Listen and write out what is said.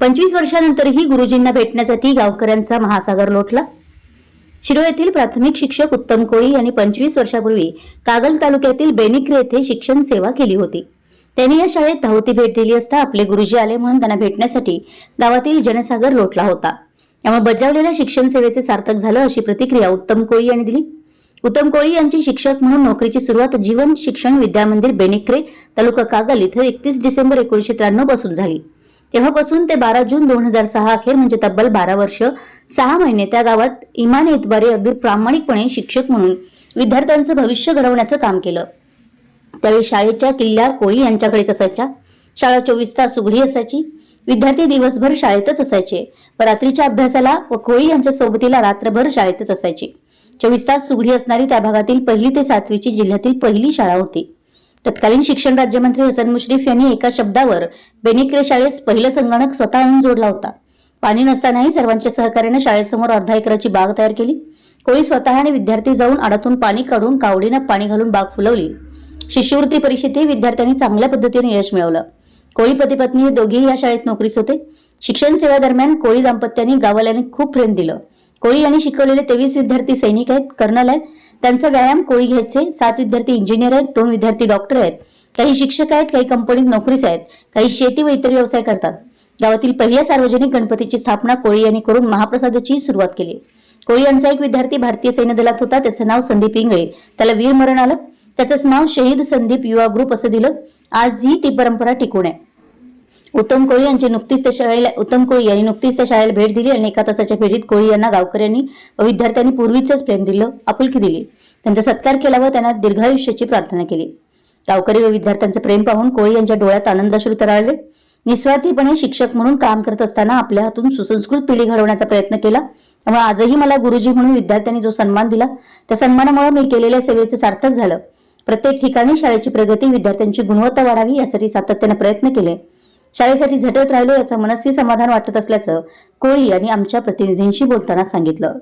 पंचवीस वर्षानंतरही गुरुजींना भेटण्यासाठी गावकऱ्यांचा महासागर लोटला. शिरो येथील प्राथमिक शिक्षक उत्तम कोळी यांनी पंचवीस वर्षापूर्वी कागल तालुक्यातील बेनिक्रे येथे शिक्षण सेवा केली होती. त्यांनी या शाळेत धावती भेट दिली असता आपले गुरुजी आले म्हणून त्यांना भेटण्यासाठी गावातील जनसागर लोटला होता. यामुळे बजावलेल्या शिक्षण सेवेचे सार्थक झालं अशी प्रतिक्रिया उत्तम कोळी यांनी दिली. उत्तम कोळी यांची शिक्षक म्हणून नोकरीची सुरुवात जीवन शिक्षण विद्यामंदिर बेनिक्रे तालुका कागल इथं एकतीस डिसेंबर एकोणीशे त्र्याण्णवपासून झाली. तेव्हापासून ते बारा जून दोन हजार सहा अखेर म्हणजे तब्बल बारा वर्ष सहा महिने त्या गावात इमान इतबारे अगदी प्रामाणिकपणे शिक्षक म्हणून विद्यार्थ्यांचं भविष्य घडवण्याचं काम केलं. त्यावेळी शाळेच्या किल्ल्या कोळी यांच्याकडेच असायच्या. शाळा चोवीस तास उघडी असायची. विद्यार्थी दिवसभर शाळेतच असायचे. व रात्रीच्या अभ्यासाला व कोळी यांच्या सोबतीला रात्रभर शाळेतच असायचे. चोवीस तास सुगडी असणारी त्या भागातील पहिली ते सातवीची जिल्ह्यातील पहिली शाळा होती. तत्कालीन शिक्षण राज्यमंत्री हसन मुश्रीफ यांनी एका शब्दावर बेनिक्रे शाळेस पहिलं संगणक स्वतः आणून जोडला होता. पाणी नसतानाही सर्वांच्या सहकार्याने शाळेसमोर अर्धा एकराची बाग तयार केली. कोळी स्वतःने विद्यार्थी जाऊन आडातून पाणी काढून कावडीनं पाणी घालून बाग फुलवली. शिष्यवृत्ती परीक्षेतही विद्यार्थ्यांनी चांगल्या पद्धतीने यश मिळवलं. कोळी पती पत्नी हे दोघेही या शाळेत नोकरीस होते. शिक्षण सेवा दरम्यान कोळी दाम्पत्यांनी गावाल्यांनी खूप प्रेम दिलं. कोळी यांनी शिकवलेले तेवीस विद्यार्थी सैनिक आहेत कर्नल आहेत. त्यांचा व्यायाम कोळी घ्यायचे. सात विद्यार्थी इंजिनियर आहेत दोन विद्यार्थी डॉक्टर आहेत. काही शिक्षक आहेत काही कंपनीत नोकरीस आहेत. काही शेती व इतर व्यवसाय करतात. गावातील पहिल्या सार्वजनिक गणपतीची स्थापना कोळी यांनी करून महाप्रसादाची सुरुवात केली. कोळी यांचा एक विद्यार्थी भारतीय सैन्य दलात होता. त्याचं नाव संदीप इंगळे. त्याला वीर मरण आलं. त्याचंच नाव शहीद संदीप युवा ग्रुप असं दिलं. आजही ती परंपरा टिकून आहे. उत्तम कोळी यांची नुकतीच त्या शाळेला उत्तम कोळी यांनी नुकतीच त्या शाळेला भेट दिली आणि एका तासाच्या भेटीत कोळी यांना गावकऱ्यांनी व विद्यार्थ्यांनी पूर्वीच प्रेम दिलं आपुलकी दिली. त्यांचा सत्कार केला व त्यांना दीर्घायुष्याची प्रार्थना केली. गावकरी व विद्यार्थ्यांचं प्रेम पाहून कोळी यांच्या डोळ्यात आनंदाश्रू तराळले. निस्वार्थीपणे शिक्षक म्हणून काम करत असताना आपल्या हातून सुसंस्कृत पिढी घडवण्याचा प्रयत्न केला. त्यामुळे आजही मला गुरुजी म्हणून विद्यार्थ्यांनी जो सन्मान दिला त्या सन्मानामुळे मी केलेल्या सेवेचं सार्थक झालं. प्रत्येक ठिकाणी शाळेची प्रगती विद्यार्थ्यांची गुणवत्ता वाढावी यासाठी सातत्याने प्रयत्न केले. शाळेसाठी झटत राहिलो याचं मनस्वी समाधान वाटत असल्याचं कोळी यांनी आमच्या प्रतिनिधींशी बोलताना सांगितलं.